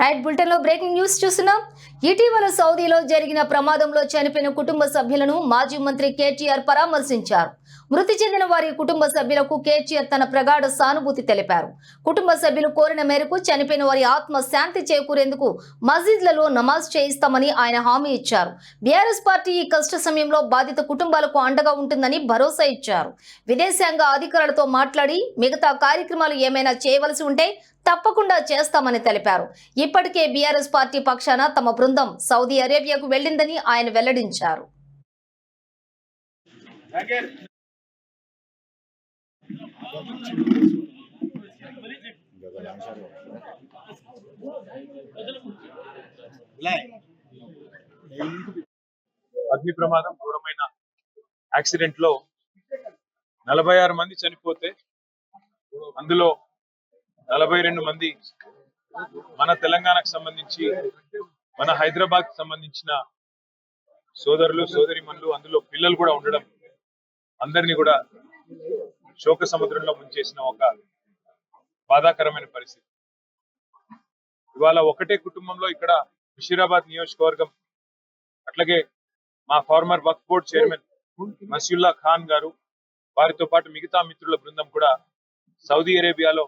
Right బులెటిన్లో breaking news చూస్తున్నాం. ఇటీవల సౌదీలో జరిగిన ప్రమాదంలో చనిపోయిన కుటుంబ సభ్యులను మాజీ మంత్రి కేటీఆర్ పరామర్శించారు. మృతి చెందిన వారి కుటుంబ సభ్యులకు కేటీఆర్ తన ప్రగాఢ సానుభూతి తెలిపారు. కుటుంబ సభ్యులు కోరిన మేరకు చనిపోయిన వారి ఆత్మ శాంతి చేకూరేందుకు మసీద్లలో నమాజ్ చేయిస్తామని ఆయన హామీ ఇచ్చారు. బీఆర్ఎస్ పార్టీ ఈ కష్ట సమయంలో బాధిత కుటుంబాలకు అండగా ఉంటుందని భరోసా ఇచ్చారు. విదేశాంగ అధికారులతో మాట్లాడి మిగతా కార్యక్రమాలు ఏమైనా చేయవలసి ఉంటే తప్పకుండా చేస్తామని తెలిపారు. ఇప్పటికే బీఆర్ఎస్ పార్టీ పక్షాన తమ బృందం సౌదీ అరేబియాకు వెళ్ళిందని ఆయన వెల్లడించారు. అగ్ని ప్రమాదం ఘోరమైన యాక్సిడెంట్లో నలభై ఆరు మంది చనిపోతే అందులో నలభై రెండు మంది మన తెలంగాణకు సంబంధించి మన హైదరాబాద్ సంబంధించిన సోదరులు సోదరిమణులు అందులో పిల్లలు కూడా ఉండడం అందరినీ కూడా శోక సముద్రంలో ముంచేసిన ఒక బాధాకరమైన పరిస్థితి. ఇవాళ ఒకటే కుటుంబంలో ఇక్కడ బషీరాబాద్ నియోజకవర్గం అట్లాగే మా ఫార్మర్ వక్ బోర్డ్ చైర్మన్ మసీల్లా ఖాన్ గారు వారితో పాటు మిగతా మిత్రుల బృందం కూడా సౌదీ అరేబియాలో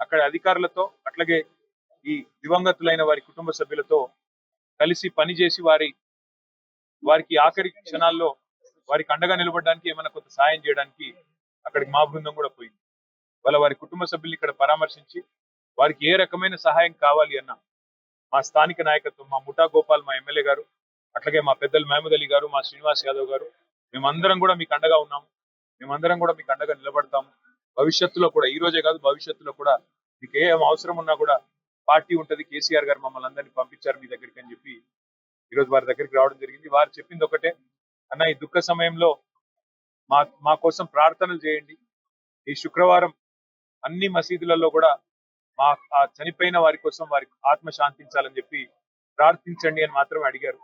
అక్కడ అధికారులతో అట్లాగే ఈ దివంగతులైన వారి కుటుంబ సభ్యులతో కలిసి పనిచేసి వారి వారికి ఆఖరి క్షణాల్లో వారికి అండగా నిలబడడానికి ఏమైనా కొంత సాయం చేయడానికి అక్కడికి మా బృందం కూడా పోయింది. వాళ్ళ వారి కుటుంబ సభ్యుల్ని ఇక్కడ పరామర్శించి వారికి ఏ రకమైన సహాయం కావాలి అన్న మా స్థానిక నాయకత్వం మా ముఠా గోపాల్ మా ఎమ్మెల్యే గారు అట్లాగే మా పెద్దలు మహమూద్ అలీ గారు మా శ్రీనివాస్ యాదవ్ గారు మేమందరం కూడా మీకు అండగా ఉన్నాము. మేమందరం కూడా మీకు అండగా నిలబడతాము. భవిష్యత్తులో కూడా ఈ రోజే కాదు భవిష్యత్తులో కూడా మీకు ఏం అవసరం ఉన్నా కూడా పార్టీ ఉంటది కేసీఆర్ గారు మమ్మల్ని అందరినీ పంపించారు మీ దగ్గరికి అని చెప్పి ఈ రోజు వారి దగ్గరికి రావడం జరిగింది. వారు చెప్పింది ఒకటే అన్న ఈ దుఃఖ సమయంలో మా మా కోసం ప్రార్థనలు చేయండి. ఈ శుక్రవారం అన్ని మసీదులలో కూడా మా ఆ చనిపోయిన వారి కోసం వారి ఆత్మ శాంతించాలని చెప్పి ప్రార్థించండి అని మాత్రం అడిగారు.